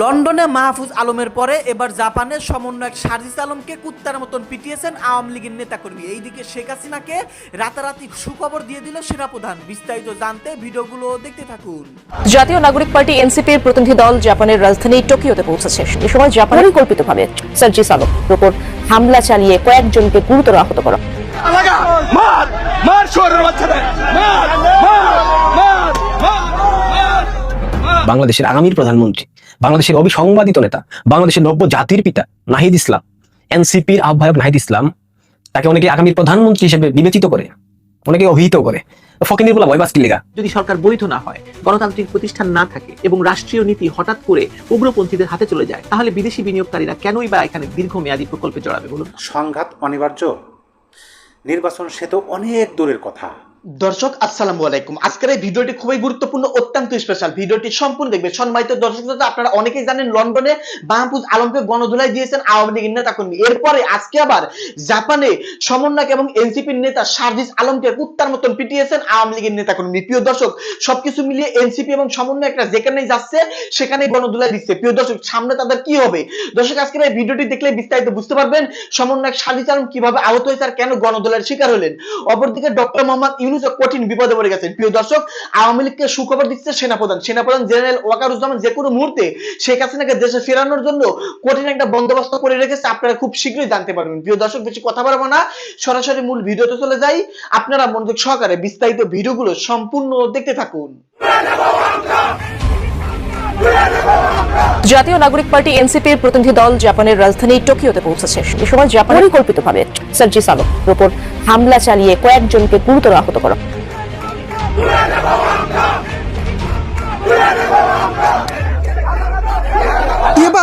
লন্ডনে মাহফুজ আলমের পরে এবার জাপানের সমন্বয়ক সার্জিস আলমকে কুত্তার মতন পিটিয়েছেন আওয়ামী লীগের নেতাকর্মী। এইদিকে শেখ হাসিনাকে রাতারাতি সুখবর দিয়ে দিল সেনাপ্রধান। বিস্তারিত জানতে ভিডিওগুলো দেখতে থাকুন। জাতীয় নাগরিক পার্টি এনসিপির প্রতিনিধি দল জাপানের রাজধানী টোকিওতে পৌঁছেছে। এ সময় জাপান পরিকল্পিতভাবে সার্জিস আলমের উপর হামলা চালিয়ে কয়েকজনকে গুরুতর আহত করা মার মার মার মার। বাংলাদেশের আগামীর প্রধানমন্ত্রী বাংলাদেশের অবিসংবাদিত নেতা বাংলাদেশের নব্য জাতির পিতা নাহিদ ইসলাম এনসিপির আহ্বায়ক নাহিদ ইসলাম তাকে অনেকে আগামীর প্রধানমন্ত্রী হিসেবে বিবেচিত করে অনেকে অভিহিত করে। ফকিনির বলা ভয়বাস লেগা? যদি সরকার বৈধ না হয় গণতান্ত্রিক প্রতিষ্ঠান না থাকে এবং রাষ্ট্রীয় নীতি হঠাৎ করে উগ্রপন্থীদের হাতে চলে যায় তাহলে বিদেশি বিনিয়োগকারীরা কেনই বা এখানে দীর্ঘমেয়াদী প্রকল্পে জড়াবে বলুন? সংঘাত অনিবার্য। নির্বাচন সে তো অনেক দূরের কথা। দর্শক, আসসালামু আলাইকুম। আজকের এই ভিডিওটি খুবই গুরুত্বপূর্ণ, অত্যন্ত স্পেশাল ভিডিওটি সম্পূর্ণ দেখবেন। সম্মানিত দর্শক আপনারা অনেকেই জানেন, লন্ডনে মাহফুজ আলমকে গণধুলাই দিয়েছেন আওয়ামী লীগের নেতা কর্মী এরপরে আজকে আবার জাপানে সমন্বয়ক এবং এনসিপির নেতা সার্জিস আলমকে কুত্তার মতন পিটিয়েছেন আওয়ামী লীগের নেতা কর্মী প্রিয় দর্শক, সবকিছু মিলিয়ে এনসিপি এবং সমন্বয়করা যেখানেই যাচ্ছে সেখানে গণধুলাই দিচ্ছে। প্রিয় দর্শক, সামনে তাদের কি হবে? দর্শক, আজকের এই ভিডিওটি দেখলে বিস্তারিত বুঝতে পারবেন, সমন্বয়ক সার্জিস আলম কীভাবে আহত হয়েছে আর কেন গণধুলার শিকার হলেন। অপরদিকে ডক্টর মোহাম্মদ ইউনুস কঠিন বিপদে পড়ে গেছেন। প্রিয় দর্শক, আওয়ামী লীগকে সুখবর দিচ্ছে সেনাপ্রধান। সেনাপ্রধান জেনারেল ওয়াকারুজ্জামান যে কোনো মুহূর্তে শেখ হাসিনাকে দেশে ফেরানোর জন্য কঠিন একটা বন্দোবস্ত করে রেখেছে। আপনারা খুব শীঘ্রই জানতে পারবেন। প্রিয় দর্শক, বেশি কথা বলব না। সরাসরি মূল ভিডিওতে চলে যাই। আপনারা মনোযোগ সহকারে বিস্তারিত ভিডিওগুলো সম্পূর্ণ দেখতে থাকুন। জাতীয় নাগরিক পার্টি এনসিপির প্রতিনিধি দল জাপানের রাজধানী টোকিওতে পৌঁছেছে। এ সময় জাপান পরিকল্পিতভাবে সার্জিস আলমের উপর হামলা চালিয়ে কয়েকজনকে গুরুতর আহত করা।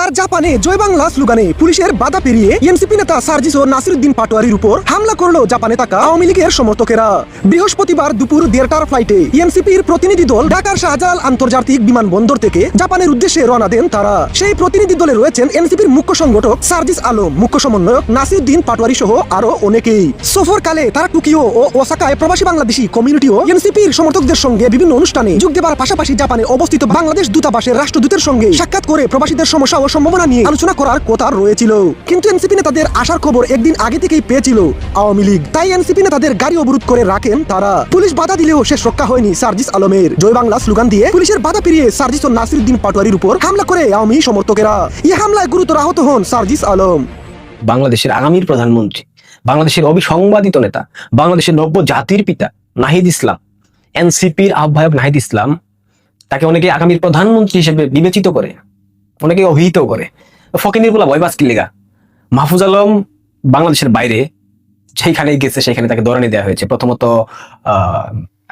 এবার জাপানে জয় বাংলা স্লোগানে পুলিশের বাধা পেরিয়ে এনসিপি নেতা সার্জিস ও নাসিরুদ্দিন পাটোয়ারির উপর হামলা করল জাপানে থাকা আওয়ামী লীগের সমর্থকেরা। বৃহস্পতিবার দুপুর দেড়টার ফ্লাইটে এনসিপির প্রতিনিধি দল ঢাকার শাহজালাল আন্তর্জাতিক বিমানবন্দর থেকে জাপানের উদ্দেশ্যে রওনা দেন তারা। সেই প্রতিনিধি দলে রয়েছেন এনসিপির মুখ্য সংগঠক সার্জিস আলম, মুখ্য সমন্বয়ক নাসিরুদ্দিন পাটোয়ারি সহ আরও অনেকেই। সফরকালে তারা টোকিও ও ওসাকায় প্রবাসী বাংলাদেশি কমিউনিটি ও এনসিপির সমর্থকদের সঙ্গে বিভিন্ন অনুষ্ঠানে যোগ দেবার পাশাপাশি জাপানে অবস্থিত বাংলাদেশ দূতাবাসের রাষ্ট্রদূতের সঙ্গে সাক্ষাৎ করে প্রবাসীদের সমস্যা ও সম্ভাবনা নিয়ে আলোচনা করার কথা রয়েছিল। কিন্তু এনসিপি নেতাদের আসার খবর একদিন আগে থেকেই পেয়েছিল আওয়ামী লীগ। তাই এনসিপি নেতাদের গাড়ি অবরোধ করে রাখেন তারা। পুলিশ বাধা দিলেও শেষ রক্ষা হয়নি সার্জিস আলমের। জয় বাংলা স্লোগান দিয়ে পুলিশের বাধা পেরিয়ে সার্জিস ও নাসিরুদ্দিন পাটোয়ারির উপর হামলা করে আওয়ামী সমর্থকেরা। এই হামলায় গুরুতর আহত হন সার্জিস আলম। বাংলাদেশের আগামীর প্রধানমন্ত্রী, বাংলাদেশের অবিসংবাদিত নেতা, বাংলাদেশের নব্য জাতির পিতা নাহিদ ইসলাম, এনসিপির আহ্বায়ক নাহিদ ইসলাম, তাকে অনেকে আগামীর প্রধানমন্ত্রী হিসেবে বিবেচিত করে। অনেকে অভিহিত করে। ফকিনির বলা ভয় ভয়বাস লেগা? মাহফুজ আলম বাংলাদেশের বাইরে যেখানে গেছে সেখানে তাকে দরানি দেওয়া হয়েছে। প্রথমত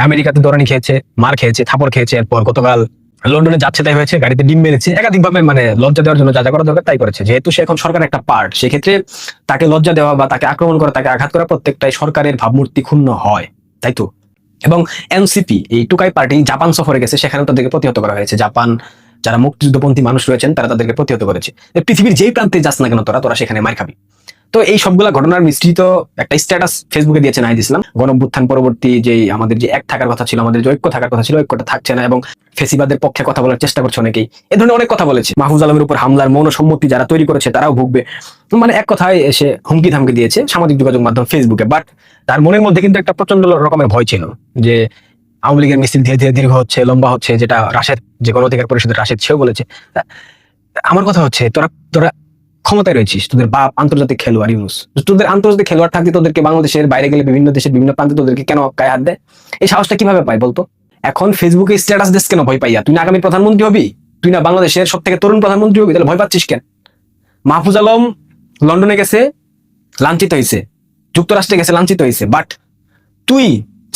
আমেরিকাতে দরানি খেয়েছে, মার খেয়েছে, থাপড় খেয়েছে, এরপর গতকাল লন্ডনে যাচ্ছে তাই হয়েছে, গাড়িতে ডিম মেরেছে। একাধিকভাবে মানে লজ্জা দেওয়ার জন্য যা যা করা দরকার তাই করেছে। যেহেতু সে এখন সরকারের একটা পার্ট সেক্ষেত্রে তাকে লজ্জা দেওয়া বা তাকে আক্রমণ করা, তাকে আঘাত করা প্রত্যেকটাই সরকারের ভাবমূর্তি ক্ষুণ্ণ হয়, তাই তো? এবং এনসিপি, এই টুকাই পার্টি জাপান সফরে গেছে সেখানে তাদেরকে প্রতিহত করা হয়েছে। জাপান যারা মুক্তিযুদ্ধপন্থী মানুষ রয়েছেন, তারা তাদেরকে প্রতিহত করেছে। পৃথিবীর যেই প্রান্তে যাস না কেন তোরা তোরা সেখানে মার খাবি। তো এই সবগুলা ঘটনার মিশ্রিত একটা স্ট্যাটাস ফেসবুকে দিয়েছে নাহিদ ইসলাম। গণভ্যুত্থান পরবর্তী যে আমাদের যে এক থাকার কথা ছিল, আমাদের যে ঐক্য থাকার কথা ছিল, ঐক্যটা থাকছে না এবং ফেসিবাদের পক্ষে কথা বলার চেষ্টা করছে অনেকেই। এ ধরনের অনেক কথা বলেছে। মাহফুজ আলমের উপর হামলার মৌনসম্মতি যারা তৈরি করেছে, তারাও ভুগবে। মানে এক কথায় এসে হুমকি ধামকি দিয়েছে সামাজিক যোগাযোগ মাধ্যম ফেসবুকে বাট তার মনের মধ্যে কিন্তু একটা প্রচণ্ড রকমের ভয় ছিল যে আওয়ামী লীগের মিছিল ধীরে ধীরে দীর্ঘ হচ্ছে, লম্বা হচ্ছে, যেটা রাশেদ, যে গণ অধিকার পরিষদের রাশেদ, সেও বলেছে। আমার কথা হচ্ছে, তোরা তোরা ক্ষমতায় রয়েছিস, তোদের বাপ আন্তর্জাতিক খেলোয়াড় ইউনুস। তোদের আন্তর্জাতিক খেলোয়াড় থাকতে তোদেরকে বাংলাদেশের বাইরে গেলে বিভিন্ন দেশের বিভিন্ন প্রান্তে তোদেরকে কেন গায়ে হাত দেয়? এই সাহসটা কীভাবে পায় বলতো? এখন ফেসবুকে স্ট্যাটাস দিস কেন ভয় পাইয়া? তুই না আগামী প্রধানমন্ত্রী হবি? তুই না বাংলাদেশের সব থেকে তরুণ প্রধানমন্ত্রী হবি? তাহলে ভয় পাচ্ছিস কেন? মাহফুজ আলম লন্ডনে গেছে, লাঞ্ছিত হয়েছে যুক্তরাষ্ট্রে গেছে, লাঞ্ছিত হয়েছে বাট তুই,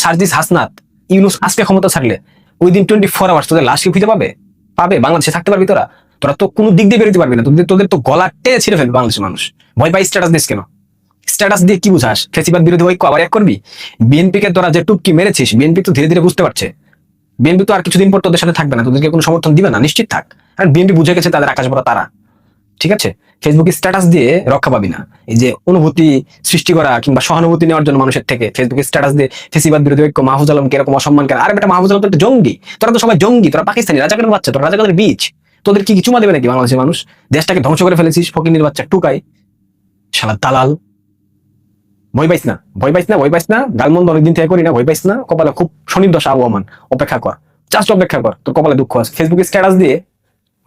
সার্জিস হাসনাত ইউনুস আজকে ক্ষমতা ছাড়লে ওই দিন টোয়েন্টি ফোর আওয়ার্স তোদের লাশ কি খুঁজে পাবে? পাবে? বাংলাদেশে থাকতে পারবি তোরা? তোরা তো কোনো দিক দিয়ে বেরোতে পারবি না। তোদের তোদের তো গলা টেনে ছিঁড়ে ফেলবে বাংলাদেশের মানুষ। ভয় পাই স্ট্যাটাস দিস কেন? স্ট্যাটাস দিয়ে কি বুঝাস? ফেসিবাদ বিরোধী ঐক্য আবার এক করবি? বিএনপি কে তোরা যে টুপকি মেরেছিস বিএনপি তো ধীরে ধীরে বুঝতে পারছে। বিএনপি তো আর কিছুদিন পর তোদের সাথে থাকবে না। তোদেরকে কোনো সমর্থন দিবে না। নিশ্চিত থাক। কারণ বিএনপি বুঝে গেছে তাদের আকাশ বড় তারা। ঠিক আছে? ফেসবুকে স্ট্যাটাস দিয়ে রক্ষা পাবি না। এই যে অনুভূতি সৃষ্টি করা কিংবা সহানুভূতি নেওয়ার জন্য মানুষের থেকে ফেসবুকে স্ট্যাটাস দিয়ে ফেসিবাদ, বিরোধী ঐক্য, মাহফুজ আলমকে এরকম অসম্মান করে। আরে বেটা, মাহফুজ আলম তো একটা জঙ্গি। তোরা তো সবাই জঙ্গি, তোরা পাকিস্তানি রাজাকারের বাচ্চা? তোরা রাজাকারের বীজ? তোদের কি চুমা দেবে নাকি বাংলাদেশের মানুষ? দেশটাকে ধ্বংস করে ফেলেছিস, ফকিনির বাচ্চা টুকাই। শালা দালাল। ভয় পাইস না, ভয় পাইস না, ভয় পাইস না। গালমন্দ অনেকদিন থেকে করি না, ভয় পাইস না। কপালে খুব শনির দশা আবহমান। অপেক্ষা কর। জাস্ট অপেক্ষা কর, তোর কপালে দুঃখ আছে। ফেসবুকে স্ট্যাটাস দিয়ে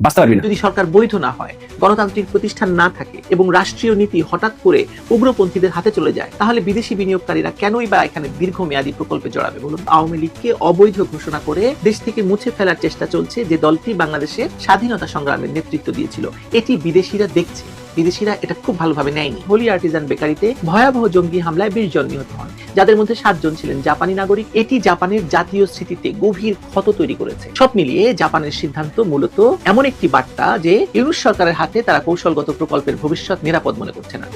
বাঁচতে পারবি না। যদি সরকার বৈধ না হয়, গণতান্ত্রিক প্রতিষ্ঠান না থাকে এবং রাষ্ট্রীয় নীতি হঠাৎ করে উগ্রপন্থীদের হাতে চলে যায়, তাহলে বিদেশি বিনিয়োগকারীরা কেনই বা এখানে দীর্ঘমেয়াদী প্রকল্পে জড়াবে বলুন? আওয়ামী লীগকে অবৈধ ঘোষণা করে দেশ থেকে মুছে ফেলার চেষ্টা চলছে যে দলটি বাংলাদেশের স্বাধীনতা সংগ্রামের নেতৃত্ব দিয়েছিল। এটি বিদেশিরা দেখছে। বিদেশিরা এটা খুব ভালোভাবে নেয়নি। হোলি আর্টিজান বেকারিতে ভয়াবহ জঙ্গি হামলায় বিশ জন নিহত হন। যাদের মধ্যে সাতজন ছিলেন জাপানি নাগরিক, এটি জাপানের জাতীয় স্মৃতিতে গভীর ক্ষত তৈরি করেছে। সব মিলিয়ে জাপানের সিদ্ধান্ত মূলত এমন একটি বার্তা যে ইউরোপ সরকারের হাতে তারা কৌশলগত প্রকল্পের ভবিষ্যৎ নিরাপদ মনে করছে না।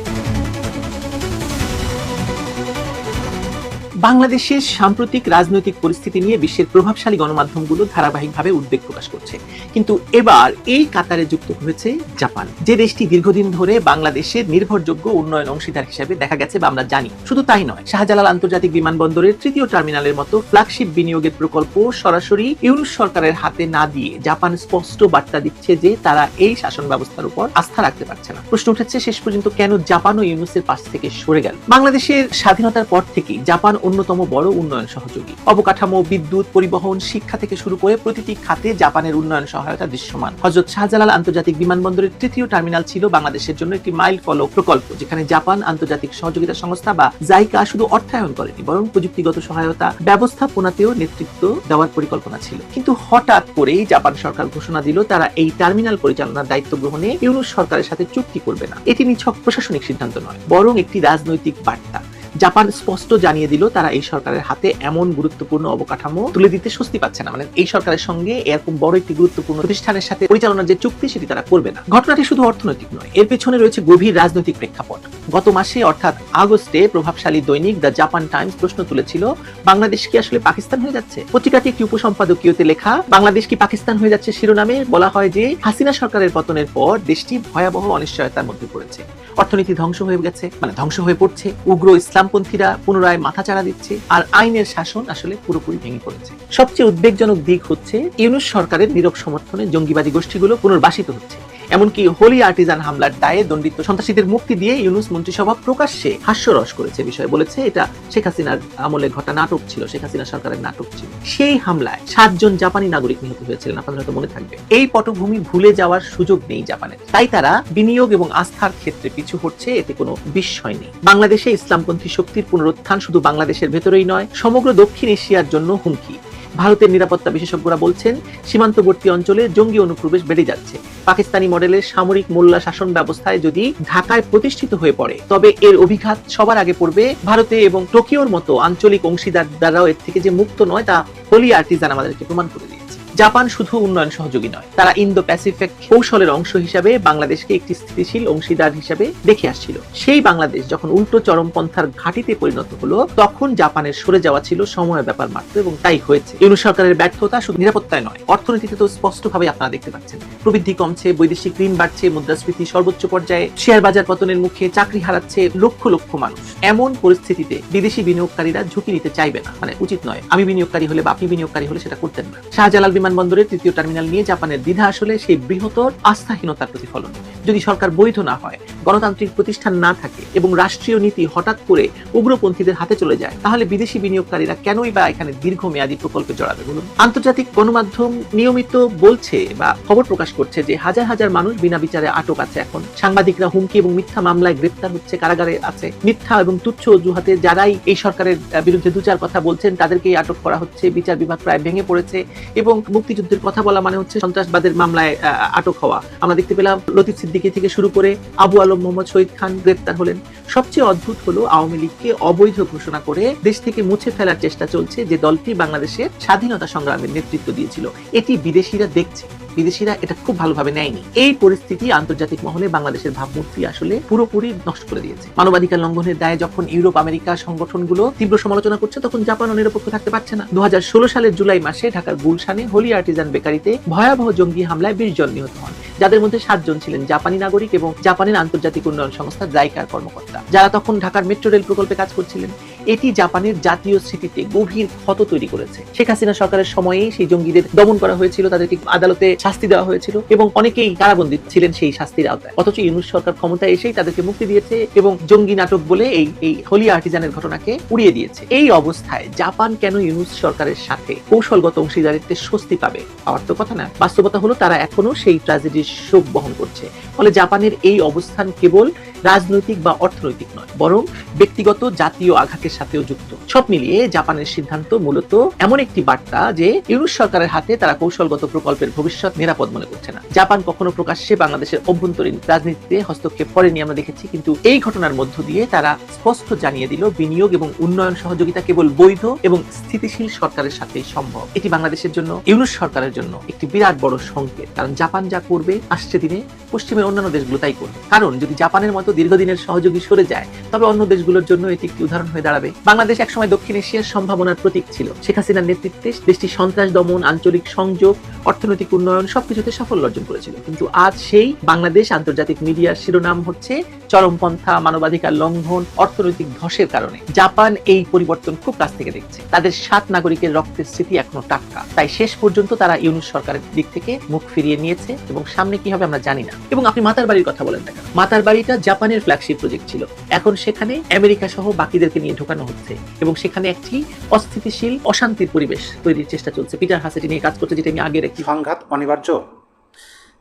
বাংলাদেশের সাম্প্রতিক রাজনৈতিক পরিস্থিতি নিয়ে বিশ্বের প্রভাবশালী গণমাধ্যমগুলো ধারাবাহিকভাবে উদ্বেগ প্রকাশ করছে। কিন্তু এবার এই কাতারে যুক্ত হয়েছে জাপান। যে দেশটি দীর্ঘদিন ধরে বাংলাদেশের নির্ভরযোগ্য উন্নয়ন অংশীদার হিসেবে দেখা গেছে বা আমরা জানি, শুধু তাই নয়, শাহজালাল আন্তর্জাতিক বিমানবন্দরের তৃতীয় টার্মিনালের মতো ফ্ল্যাগশিপ বিনিয়োগের প্রকল্প সরাসরি ইউনুস সরকারের হাতে না দিয়ে জাপান স্পষ্ট বার্তা দিচ্ছে যে তারা এই শাসন ব্যবস্থার উপর আস্থা রাখতে পারছে না। প্রশ্ন উঠেছে, শেষ পর্যন্ত কেন জাপান ও ইউনুসের পাশ থেকে সরে গেল? বাংলাদেশের স্বাধীনতার পর থেকেই জাপান অন্যতম বড় উন্নয়ন সহযোগী। অবকাঠামো, বিদ্যুৎ, পরিবহন, শিক্ষা থেকে শুরু করে প্রতিটি খাতে জাপানের উন্নয়ন সহায়তা দৃশ্যমান। হজরত শাহজালাল আন্তর্জাতিক বিমানবন্দরের তৃতীয় টার্মিনাল ছিল বাংলাদেশের জন্য একটি মাইল ফলো প্রকল্প, যেখানে জাপান আন্তর্জাতিক সহযোগিতা সংস্থা বা জাইকা শুধু অর্থায়ন করেনি, বরং প্রযুক্তিগত সহায়তা ব্যবস্থাপনাতেও নেতৃত্ব দেওয়ার পরিকল্পনা ছিল। কিন্তু হঠাৎ করেই জাপান সরকার ঘোষণা দিল, তারা এই টার্মিনাল পরিচালনার দায়িত্ব গ্রহণে ইউনুস সরকারের সাথে চুক্তি করবে না। এটি নিছক প্রশাসনিক সিদ্ধান্ত নয়, বরং একটি রাজনৈতিক বার্তা। জাপান স্পষ্ট জানিয়ে দিল তারা এই সরকারের হাতে এমন গুরুত্বপূর্ণ অবকাঠামো তুলে দিতে স্বস্তি পাচ্ছে না। মানে এই সরকারের সঙ্গে এরকম বড় একটি গুরুত্বপূর্ণ প্রতিষ্ঠানের সাথে পরিচালনার যে চুক্তি সেটি তারা করবে না। ঘটনাটি শুধু অর্থনৈতিক নয়, এর পেছনে রয়েছে গভীর রাজনৈতিক প্রেক্ষাপট। গত মাসে, অর্থাৎ আগস্টে, প্রভাবশালী দৈনিক দ্য জাপান টাইমস প্রশ্ন তুলেছিল, বাংলাদেশ কি আসলে পাকিস্তান হয়ে যাচ্ছে? পত্রিকাটি একটি উপসম্পাদকীয়তে লেখা, বাংলাদেশ কি পাকিস্তান হয়ে যাচ্ছে শিরোনামে? বলা হয় যে হাসিনা সরকারের পতনের পর দেশটি ভয়াবহ অনিশ্চয়তার মধ্যে পড়েছে। অর্থনীতি ধ্বংস হয়ে গেছে মানে ধ্বংস হয়ে পড়ছে। উগ্র ইসলামপন্থীরা পুনরায় মাথা চাড়া দিচ্ছে আর আইনের শাসন আসলে পুরোপুরি ভেঙে পড়েছে। সবচেয়ে উদ্বেগজনক দিক হচ্ছে, ইউনুস সরকারের নীরব সমর্থনে জঙ্গিবাদী গোষ্ঠীগুলো পুনর্বাসিত হচ্ছে। এমনকি হোলি আর্টিজান হামলার দায়ে দণ্ডিত সন্ত্রাসীদের মুক্তি দিয়ে ইউনুস মন্ত্রিসভা প্রকাশ্যে হাস্যরস করেছে বিষয়ে বলেছে এটা শেখ হাসিনার আমলে ঘটা নাটক ছিল, শেখ হাসিনা সরকারের নাটক ছিল। সেই হামলায় সাতজন জাপানি নাগরিক নিহত হয়েছিলেন, আপনাদের হয়তো মনে থাকবে। এই পটভূমি ভুলে যাওয়ার সুযোগ নেই জাপানের। তাই তারা বিনিয়োগ এবং আস্থার ক্ষেত্রে পিছু হচ্ছে এতে কোনো বিস্ময় নেই। বাংলাদেশে ইসলামপন্থী শক্তির পুনরুত্থান শুধু বাংলাদেশের ভেতরেই নয়, সমগ্র দক্ষিণ এশিয়ার জন্য হুমকি। ভারতের নিরাপত্তা বিশেষজ্ঞরা বলছেন, সীমান্তবর্তী অঞ্চলে জঙ্গি অনুপ্রবেশ বেড়ে যাচ্ছে। পাকিস্তানি মডেলের সামরিক মোল্লা শাসন ব্যবস্থায় যদি ঢাকায় প্রতিষ্ঠিত হয়ে পড়ে, তবে এর অভিঘাত সবার আগে পড়বে ভারতে এবং টোকিওর মতো আঞ্চলিক অংশীদার দ্বারাও এর থেকে যে মুক্ত নয় তা হোলি আর্টিজান আমাদেরকে প্রমাণ করে দিয়েছে জাপান শুধু উন্নয়ন সহযোগী নয়, তারা ইন্দো প্যাসিফিক কৌশলের অংশ হিসাবে বাংলাদেশকে একটি স্থিতিশীল অংশীদার হিসাবে দেখে আসছিল। সেই বাংলাদেশ যখন উল্টো চরমপন্থার ঘাটিতে পরিণত হলো, তখন জাপানের সরে যাওয়া ছিল সময়ের ব্যাপার মাত্র এবং তাই হয়েছে। ইউনুস সরকারের ব্যর্থতা শুধু নিরাপত্তায় নয়, অর্থনীতিতে তো স্পষ্টভাবে আপনারা দেখতে পাচ্ছেন। প্রবৃদ্ধি কমছে, বৈদেশিক ঋণ বাড়ছে, মুদ্রাস্ফীতি সর্বোচ্চ পর্যায়ে, শেয়ার বাজার পতনের মুখে চাকরি হারাচ্ছে লক্ষ লক্ষ মানুষ। এমন পরিস্থিতিতে বিদেশি বিনিয়োগকারীরা ঝুঁকি নিতে চাইবে না মানে উচিত নয়, আমি বিনিয়োগকারী হলে বা আপনি বিনিয়োগকারী হলে সেটা করতেন না। শাহজালাল বিমানবন্দরের তৃতীয় টার্মিনাল নিয়ে জাপানের দ্বিধা আসলে সেই বৃহত্তর আস্থাহীনতার প্রতিফলন। যদি সরকার বৈধ না হয়, গণতান্ত্রিক প্রতিষ্ঠান না থাকে এবং রাষ্ট্রীয় নীতি হঠাৎ করে উগ্রপন্থীদের হাতে চলে যায়, তাহলে বিদেশি বিনিয়োগকারীরা কেনই বা এখানে দীর্ঘমেয়াদী প্রকল্পে জড়াবে বলুন? আন্তর্জাতিক গণমাধ্যম নিয়মিত বলছে বা খবর প্রকাশ করছে যে হাজার হাজার মানুষ বিনা বিচারে আটক আছে এখন। সাংবাদিকরা হুমকি এবং মিথ্যা মামলায় গ্রেপ্তার হচ্ছে কারাগারে আছে। মিথ্যা এবং তুচ্ছ অজুহাতে যারাই এই সরকারের বিরুদ্ধে দু চার কথা বলছেন, তাদেরকেই আটক করা হচ্ছে। বিচার বিভাগ প্রায় ভেঙে পড়েছে এবং মুক্তিযুদ্ধের কথা বলা মানে হচ্ছে সন্ত্রাসবাদের মামলায় আটক হওয়া। আমরা দেখতে পেলাম লতিফ সিদ্দিকি থেকে শুরু করে আবু আলম, মোহাম্মদ শহীদ খান গ্রেপ্তার হলেন। সবচেয়ে অদ্ভুত হলো আওয়ামী লীগকে অবৈধ ঘোষণা করে দেশ থেকে মুছে ফেলার চেষ্টা চলছে যে দলটি বাংলাদেশের স্বাধীনতা সংগ্রামের নেতৃত্ব দিয়েছিল। এটি বিদেশিরা দেখছে। বিদেশিরা এটা খুব ভালোভাবে নেয়নি। এই পরিস্থিতি আন্তর্জাতিক মহলে বাংলাদেশের ভাবমূর্তি আসলে পুরোপুরি নষ্ট করে দিয়েছে। মানবাধিকার লঙ্ঘনের দায়ে যখন ইউরোপ, আমেরিকা সংগঠনগুলো তীব্র সমালোচনা করছে, তখন জাপানও নিরপেক্ষ থাকতে পারছে না। দু হাজার ষোলো সালের জুলাই মাসে ঢাকার গুলশানে হোলি আর্টিজান বেকারিতে ভয়াবহ জঙ্গি হামলায় বিশ জন নিহত হন। যাদের মধ্যে সাতজন ছিলেন জাপানি নাগরিক এবং জাপানের আন্তর্জাতিক উন্নয়ন সংস্থা জাইকার কর্মকর্তা। যারা তখন ঢাকার মেট্রো রেল প্রকল্পে কাজ করছিলেন। এটি জাপানের জাতীয় স্মৃতিতে গভীর ক্ষত তৈরি করেছে। শেখ হাসিনা সরকারের সময়ে সেই জঙ্গিদের দমন করা হয়েছিল, তাদেরকে আদালতে শাস্তি দেওয়া হয়েছিল এবং অনেকেই কারাবন্দী ছিলেন সেই শাস্তির আওতায়। অথচ ইউনুস সরকার ক্ষমতায় এসেই তাদেরকে মুক্তি দিয়েছে এবং জঙ্গি নাটক বলে এই এই হোলি আর্টিজানের ঘটনাকে উড়িয়ে দিয়েছে। এই অবস্থায় জাপান কেন ইউনুস সরকারের সাথে কৌশলগত অংশীদারিত্বে স্বস্তি পাবে? পাওয়ার তো কথা না। বাস্তবতা হলো, তারা এখনও সেই ট্র্যাজেডির শোক বহন করছে। ফলে জাপানের এই অবস্থান কেবল রাজনৈতিক বা অর্থনৈতিক নয়, বরং ব্যক্তিগত জাতীয় আঘাতের সাথেও যুক্ত। সব মিলিয়ে জাপানের সিদ্ধান্ত মূলত এমন একটি বার্তা যে ইউনুস সরকারের হাতে তারা কৌশলগত প্রকল্পের ভবিষ্যৎ নিরাপদ মনে করছে না। জাপান কখনো প্রকাশ্যে বাংলাদেশের অভ্যন্তরীণ রাজনীতিতে হস্তক্ষেপ করেনি আমরা দেখেছি, কিন্তু এই ঘটনার মধ্য দিয়ে তারা স্পষ্ট জানিয়ে দিল, বিনিয়োগ এবং উন্নয়ন সহযোগিতা কেবল বৈধ এবং স্থিতিশীল সরকারের সাথেই সম্ভব। এটি বাংলাদেশের জন্য ইউনুস সরকারের জন্য একটি বিরাট বড় সংকেত, কারণ জাপান যা করবে, আসছে দিনে পশ্চিমের অন্যান্য দেশগুলো তাই করবে। কারণ যদি জাপানের মতো দীর্ঘদিনের সহযোগী সরে যায়, তবে অন্য দেশগুলোর জন্য এটি একটি উদাহরণ হয়ে দাঁড়াবে। বাংলাদেশ একসময় দক্ষিণ এশিয়ার সম্ভাবনার প্রতীক ছিল। শেখ হাসিনার নেতৃত্বে দেশটি সন্ত্রাস দমন, আঞ্চলিক সংযোগ, অর্থনৈতিক উন্নয়ন সবকিছুতে সাফল্য অর্জন করেছিল। কিন্তু আজ সেই বাংলাদেশ আন্তর্জাতিক মিডিয়ার শিরোনাম হচ্ছে চরমপন্থা, মানবাধিকার লঙ্ঘন, অর্থনৈতিক ধসের কারণে। জাপান এই পরিবর্তন খুব কাছ থেকে দেখছে। তাদের সাত নাগরিকের রক্তের স্মৃতি এখনও টাটকা। তাই শেষ পর্যন্ত তারা ইউনুস সরকারের দিক থেকে মুখ ফিরিয়ে নিয়েছে এবং সামনে কি হবে আমরা জানি না। এবং আপনি মাতার বাড়ির কথা বলেন না মাতার বাড়িটা জাপানের ফ্ল্যাগশিপ প্রজেক্ট ছিল। এখন সেখানে আমেরিকা সহ বাকিদেরকে নিয়ে ঢোকানো হচ্ছে এবং সেখানে একটি অস্থিতিশীল, অশান্তির পরিবেশ তৈরির চেষ্টা চলছে। পিটার হাসেটি নিয়ে কাজ করছে, যেটা আমি আগের একটি সংঘাত অনিবার্য।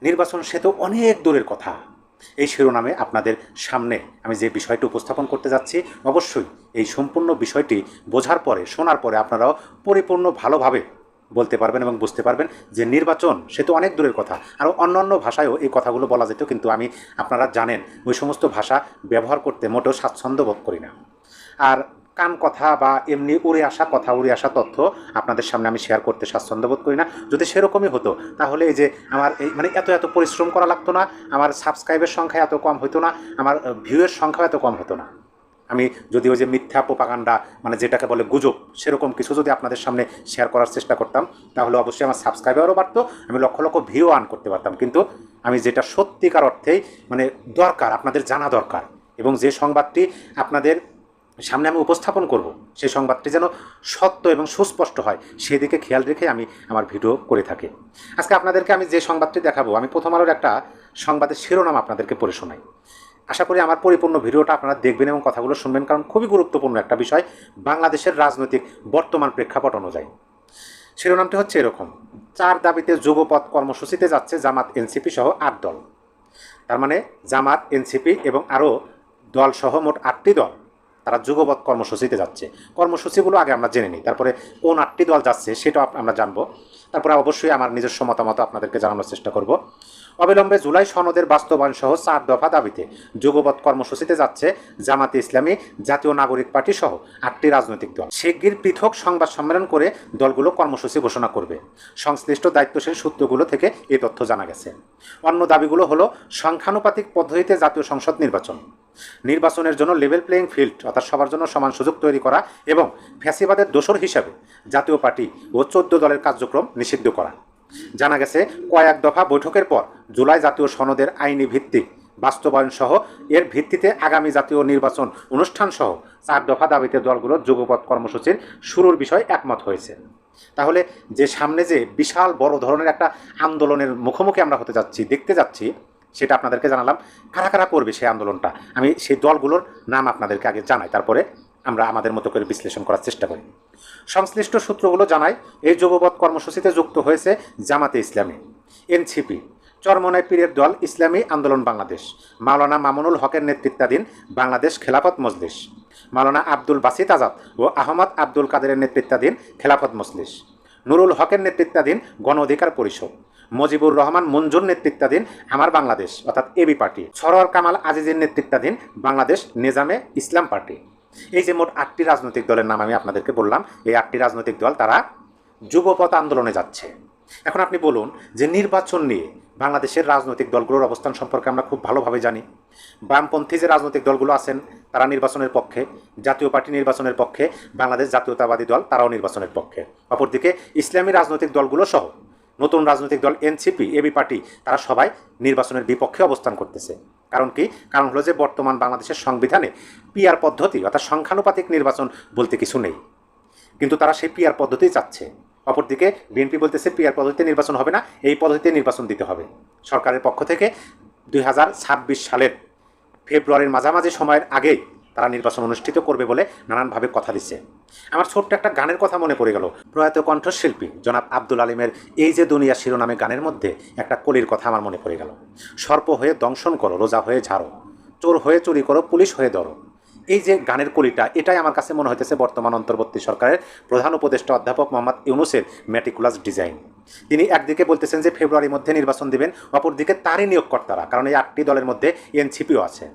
নির্বাচন সে তো অনেক দূরের কথা। এই শিরোনামে আপনাদের সামনে আমি যে বিষয়টি উপস্থাপন করতে যাচ্ছি, অবশ্যই এই সম্পূর্ণ বিষয়টি বোঝার পরে, শোনার পরে আপনারাও পরিপূর্ণ ভালোভাবে বলতে পারবেন এবং বুঝতে পারবেন যে নির্বাচন, সে তো অনেক দূরের কথা। আর অন্য অন্য ভাষায়ও এই কথাগুলো বলা যেত, কিন্তু আমি, আপনারা জানেন, ওই সমস্ত ভাষা ব্যবহার করতে মোটেও স্বাচ্ছন্দ্য বোধ করি না। আর কান কথা বা এমনি উড়ে আসা কথা, উড়ে আসা তথ্য আপনাদের সামনে আমি শেয়ার করতে স্বাচ্ছন্দ্য বোধ করি না। যদি সেরকমই হতো, তাহলে এই যে আমার এই মানে এত এত পরিশ্রম করা লাগতো না, আমার সাবস্ক্রাইবের সংখ্যা এত কম হতো না, আমার ভিউয়ের সংখ্যা এত কম হতো না। আমি যদি ওই যে মিথ্যা পোপাকাণ্ডা মানে যেটাকে বলে গুজব, সেরকম কিছু যদি আপনাদের সামনে শেয়ার করার চেষ্টা করতাম, তাহলে অবশ্যই আমার সাবস্ক্রাইবারও বাড়তো, আমি লক্ষ লক্ষ ভিউ আর্ন করতে পারতাম। কিন্তু আমি যেটা সত্যিকার অর্থেই মানে দরকার, আপনাদের জানা দরকার, এবং যে সংবাদটি আপনাদের সামনে আমি উপস্থাপন করব, সেই সংবাদটি যেন সত্য এবং সুস্পষ্ট হয়, সেদিকে খেয়াল রেখে আমি আমার ভিডিও করে থাকি। আজকে আপনাদেরকে আমি যে সংবাদটি দেখাবো, আমি প্রথম আলোর একটা সংবাদের শিরোনাম আপনাদেরকে পড়ে শোনাই। আশা করি আমার পরিপূর্ণ ভিডিওটা আপনারা দেখবেন এবং কথাগুলো শুনবেন, কারণ খুবই গুরুত্বপূর্ণ একটা বিষয়, বাংলাদেশের রাজনৈতিক বর্তমান প্রেক্ষাপট অনুযায়ী। শিরোনামটি হচ্ছে এরকম, চার দাবিতে যুগপথ কর্মসূচিতে যাচ্ছে জামাত এনসিপি সহ আট দল। তার মানে জামাত, এনসিপি এবং আরও দল সহ মোট আটটি দল, তারা যুগপথ কর্মসূচিতে যাচ্ছে। কর্মসূচিগুলো আগে আমরা জেনে নিই, তারপরে কোন আটটি দল যাচ্ছে সেটাও আমরা জানব। তারপরে অবশ্যই আমার নিজস্ব মতামত আপনাদেরকে জানানোর চেষ্টা করব। অবিলম্বে জুলাই সনদের বাস্তবায়ন সহ চার দফা দাবিতে যুগপথ কর্মসূচিতে যাচ্ছে জামাতে ইসলামী, জাতীয় নাগরিক পার্টি সহ আটটি রাজনৈতিক দল। শিগগির পৃথক সংবাদ সম্মেলন করে দলগুলো কর্মসূচি ঘোষণা করবে। সংশ্লিষ্ট দায়িত্বশীল সূত্রগুলো থেকে এ তথ্য জানা গেছে। অন্য দাবিগুলো হলো সংখ্যানুপাতিক পদ্ধতিতে জাতীয় সংসদ নির্বাচন, নির্বাচনের জন্য লেভেল প্লেয়িং ফিল্ড অর্থাৎ সবার জন্য সমান সুযোগ তৈরি করা এবং ফ্যাসিবাদের দোসর হিসাবে জাতীয় পার্টি ও চোদ্দ দলের কার্যক্রম নিষিদ্ধ করা। জানা গেছে, কয়েক দফা বৈঠকের পর জুলাই জাতীয় সনদের আইনি ভিত্তি বাস্তবায়ন সহ এর ভিত্তিতে আগামী জাতীয় নির্বাচন অনুষ্ঠান সহ চার দফা দাবিতে দলগুলোর যুগপথ কর্মসূচির শুরুর বিষয়ে একমত হয়েছে। তাহলে যে সামনে যে বিশাল বড় ধরনের একটা আন্দোলনের মুখোমুখি আমরা হতে যাচ্ছি, দেখতে যাচ্ছি, সেটা আপনাদেরকে জানালাম, কারা কারা করবে সেই আন্দোলনটা? আমি সেই দলগুলোর নাম আপনাদেরকে আগে জানাই, তারপরে আমরা আমাদের মতো করে বিশ্লেষণ করার চেষ্টা করি। সংশ্লিষ্ট সূত্রগুলো জানায়, এই যুগপৎ কর্মসূচিতে যুক্ত হয়েছে জামাতে ইসলামী, এনসিপি, চরমনাই পীরের দল, ইসলামী আন্দোলন বাংলাদেশ, মাওলানা মামুনুল হকের নেতৃত্বাধীন বাংলাদেশ খেলাফত মজলিস, মাওলানা আব্দুল বাসিত আজাদ ও আহমদ আব্দুল কাদেরের নেতৃত্বাধীন খেলাফত মজলিস, নুরুল হকের নেতৃত্বাধীন গণ অধিকার পরিষদ, মজিবুর রহমান মঞ্জুর নেতৃত্বাধীন আমার বাংলাদেশ, অর্থাৎ এবি পার্টি, সরোয়ার কামাল আজিজের নেতৃত্বাধীন বাংলাদেশ নিজামে ইসলাম পার্টি। এই যে মোট আটটি রাজনৈতিক দলের নাম আমি আপনাদেরকে বললাম, এই আটটি রাজনৈতিক দল তারা যুবপথ আন্দোলনে যাচ্ছে। এখন আপনি বলুন যে নির্বাচন নিয়ে বাংলাদেশের রাজনৈতিক দলগুলোর অবস্থান সম্পর্কে আমরা খুব ভালোভাবে জানি। বামপন্থী যে রাজনৈতিক দলগুলো আছেন, তারা নির্বাচনের পক্ষে, জাতীয় পার্টি নির্বাচনের পক্ষে, বাংলাদেশ জাতীয়তাবাদী দল, তারাও নির্বাচনের পক্ষে। অপরদিকে ইসলামী রাজনৈতিক দলগুলো সহ নতুন রাজনৈতিক দল এনসিপি, এবি পার্টি, তারা সবাই নির্বাচনের বিপক্ষে অবস্থান করতেছে। কারণ কি? কারণ হলো যে বর্তমান বাংলাদেশের সংবিধানে পিয়ার পদ্ধতি অর্থাৎ সংখ্যানুপাতিক নির্বাচন বলতে কিছু নেই। কিন্তু তারা সেই পিয়ার পদ্ধতি চাচ্ছে। অপরদিকে বিএনপি বলতেছে পিয়ার পদ্ধতিতে নির্বাচন হবে না, এই পদ্ধতিতে নির্বাচন দিতে হবে। সরকারের পক্ষ থেকে দুই হাজার ছাব্বিশ সালের ফেব্রুয়ারির মাঝামাঝি সময়ের আগেই তারা নির্বাচন অনুষ্ঠিত করবে বলে নানানভাবে কথা দিচ্ছে। আমার ছোট্ট একটা গানের কথা মনে পড়ে গেল। প্রয়াত কণ্ঠশিল্পী জনাব আব্দুল আলিমের এই যে দুনিয়া শিরোনামে গানের মধ্যে একটা কলির কথা আমার মনে পড়ে গেল। সর্প হয়ে দংশন করো, রোজা হয়ে ঝাড়ো। চোর হয়ে চুরি করো, পুলিশ হয়ে ধরো। এই যে গানের কলিটা, এটাই আমার কাছে মনে হইতেছে বর্তমান অন্তর্বর্তী সরকারের প্রধান উপদেষ্টা অধ্যাপক মোহাম্মদ ইউনুসের ম্যাটিকুলাস ডিজাইন তিনি একদিকে বলতেছেন যে, ফেব্রুয়ারির মধ্যে নির্বাচন দিবেন, অপরদিকে তারই নিয়োগকর্তারা, কারণ এই আটটি দলের মধ্যে এনসিপিও আছে।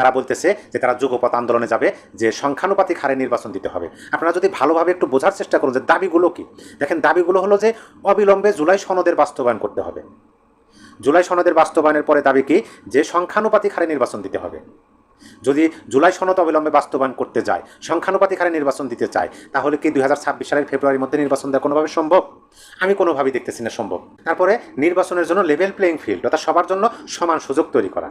তারা বলতেছে যে তারা যুগপথ আন্দোলনে যাবে, যে সংখ্যানুপাতিক হারে নির্বাচন দিতে হবে। আপনারা যদি ভালোভাবে একটু বোঝার চেষ্টা করুন যে দাবিগুলো কি। দেখেন, দাবিগুলো হলো যে অবিলম্বে জুলাই সনদের বাস্তবায়ন করতে হবে। জুলাই সনদের বাস্তবায়নের পরে দাবি কি? যে সংখ্যানুপাতিক হারে নির্বাচন দিতে হবে। যদি জুলাই সনদ অবিলম্বে বাস্তবায়ন করতে যায় সংখ্যানুপাতিক হারে নির্বাচন দিতে চায়, তাহলে কি দুই হাজার ছাব্বিশ সালের ফেব্রুয়ারির মধ্যে নির্বাচন দেওয়া কোনোভাবে সম্ভব? আমি কোনোভাবেই দেখতেছি না সম্ভব। তারপরে, নির্বাচনের জন্য লেভেল প্লেইং ফিল্ড অর্থাৎ সবার জন্য সমান সুযোগ তৈরি করা।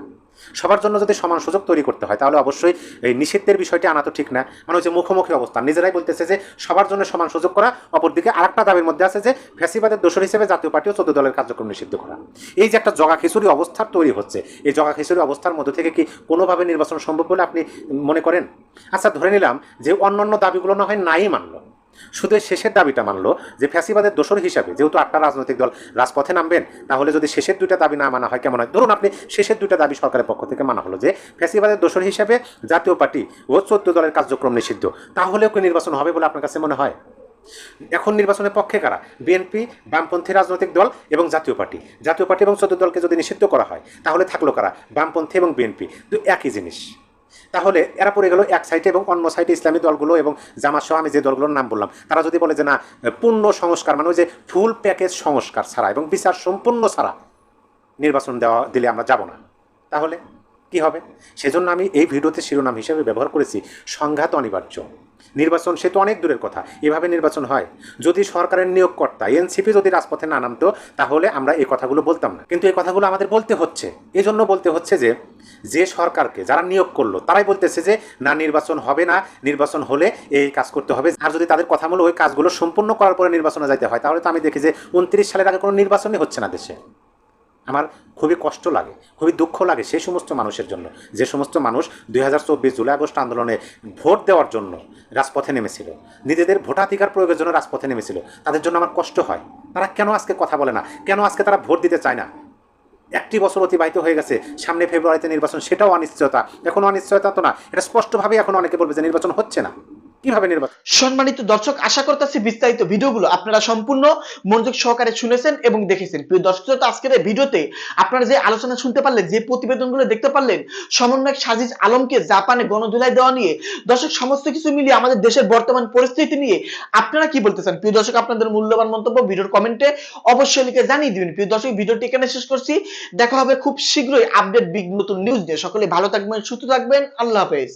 সবার জন্য যদি সমান সুযোগ তৈরি করতে হয়, তাহলে অবশ্যই এই নিষিদ্ধের বিষয়টি আনা তো ঠিক না। মানে হচ্ছে মুখোমুখি অবস্থান। নিজেরাই বলতেছে যে সবার জন্য সমান সুযোগ করা, অপরদিকে আরেকটা দাবির মধ্যে আছে যে ফ্যাসিবাদের দোষর হিসেবে জাতীয় পার্টি ও চোদ্দ দলের কার্যক্রম নিষিদ্ধ করা। এই যে একটা জগা খিচুড়ি অবস্থার তৈরি হচ্ছে, এই জগা খিচুড়ি অবস্থার মধ্যে থেকে কি কোনোভাবে নির্বাচন সম্ভব বলে আপনি মনে করেন? আচ্ছা ধরে নিলাম যে অন্যান্য দাবিগুলো না হয় নাই মানলো। শুধু শেষের দাবিটা মানলো যে ফ্যাসিবাদের দোষর হিসাবে যেহেতু আটটা রাজনৈতিক দল রাজপথে নামবেন, তাহলে যদি শেষের দুইটা দাবি না মানা হয় কেমন হয়? ধরুন আপনি শেষের দুইটা দাবি সরকারের পক্ষ থেকে মানা হলো যে ফ্যাসিবাদের দোষর হিসাবে জাতীয় পার্টি ও চোদ্দ দলের কার্যক্রম নিষিদ্ধ, তাহলেও কি নির্বাচন হবে বলে আপনার কাছে মনে হয়? এখন নির্বাচনের পক্ষে কারা? বিএনপি, বামপন্থী রাজনৈতিক দল এবং জাতীয় পার্টি। জাতীয় পার্টি এবং চোদ্দ দলকে যদি নিষিদ্ধ করা হয়, তাহলে থাকল কারা? বামপন্থী এবং বিএনপি। দু একই জিনিস। তাহলে এরা পড়ে গেল এক সাইডে এবং অন্য সাইডে ইসলামী দলগুলো এবং জামাত সহ আমি যে দলগুলোর নাম বললাম, তারা যদি বলে যে না, পূর্ণ সংস্কার মানে ওই যে ফুল প্যাকেজ সংস্কার ছাড়া এবং বিচার সম্পূর্ণ ছাড়া নির্বাচন দেওয়া দিলে আমরা যাব না। তাহলে কি হবে? সেজন্য আমি এই ভিডিওতে শিরোনাম হিসেবে ব্যবহার করেছি, সংঘাত অনিবার্য। নির্বাচন সে তো অনেক দূরের কথা। এভাবে নির্বাচন হয়। যদি সরকারের নিয়োগকর্তা, এনসিপি যদি রাজপথে না নামতো, তাহলে আমরা এই কথাগুলো বলতাম না। কিন্তু এই কথাগুলো আমাদের বলতে হচ্ছে। এই জন্য বলতে হচ্ছে যে যে সরকারকে যারা নিয়োগ করল, তারাই বলতেছে যে, না, নির্বাচন হবে না। নির্বাচন হলে এই কাজ করতে হবে। আর যদি তাদের কথা মূল ওই কাজগুলো সম্পূর্ণ করার পরে নির্বাচনে যাইতে হয়, তাহলে তো আমি দেখি যে, উনত্রিশ সালের আগে কোনো নির্বাচনই হচ্ছে না দেশে। আমার খুবই কষ্ট লাগে, খুবই দুঃখ লাগে সেই সমস্ত মানুষের জন্য। যে সমস্ত মানুষ দুই হাজার চব্বিশ জুলাই আগস্ট আন্দোলনে ভোট দেওয়ার জন্য রাজপথে নেমেছিল, নিজেদের ভোটাধিকার প্রয়োগের জন্য রাজপথে নেমেছিল, তাদের জন্য আমার কষ্ট হয়। তারা কেন আজকে কথা বলে না? কেন আজকে তারা ভোট দিতে চায় না? একটি বছর অতিবাহিত হয়ে গেছে, সামনে ফেব্রুয়ারিতে নির্বাচন, সেটাও অনিশ্চয়তা। এখনও অনিশ্চয়তা তো না, এটা স্পষ্টভাবে এখন অনেকে বলবে যে নির্বাচন হচ্ছে না। কীভাবে নির্বাচন? সম্মানিত দর্শক আশা করতেছি বিস্তারিত ভিডিওগুলো আপনারা সম্পূর্ণ মনোযোগ সহকারে শুনেছেন এবং দেখেছেন। প্রিয় দর্শক শ্রোতা, আজকের এই ভিডিওতে আপনারা যে আলোচনা শুনতে পারলেন যে প্রতিবেদনগুলো দেখতে পারলেন সমন্বয়ক সাজিজ আলমকে জাপানে গণধুলাই দেওয়া নিয়ে দর্শক সমস্ত কিছু মিলিয়ে আমাদের দেশের বর্তমান পরিস্থিতি নিয়ে আপনারা কি বলতেছেন? প্রিয় দর্শক আপনাদের মূল্যবান মন্তব্য ভিডিওর কমেন্টে অবশ্যই লিখে জানিয়ে দিবেন। প্রিয় দর্শক ভিডিওটি এখানে শেষ করছি। দেখা হবে খুব শীঘ্রই আপডেট বিগ নতুন নিউজ নিয়ে। সকলে ভালো থাকবেন সুস্থ থাকবেন। আল্লাহ হাফেজ।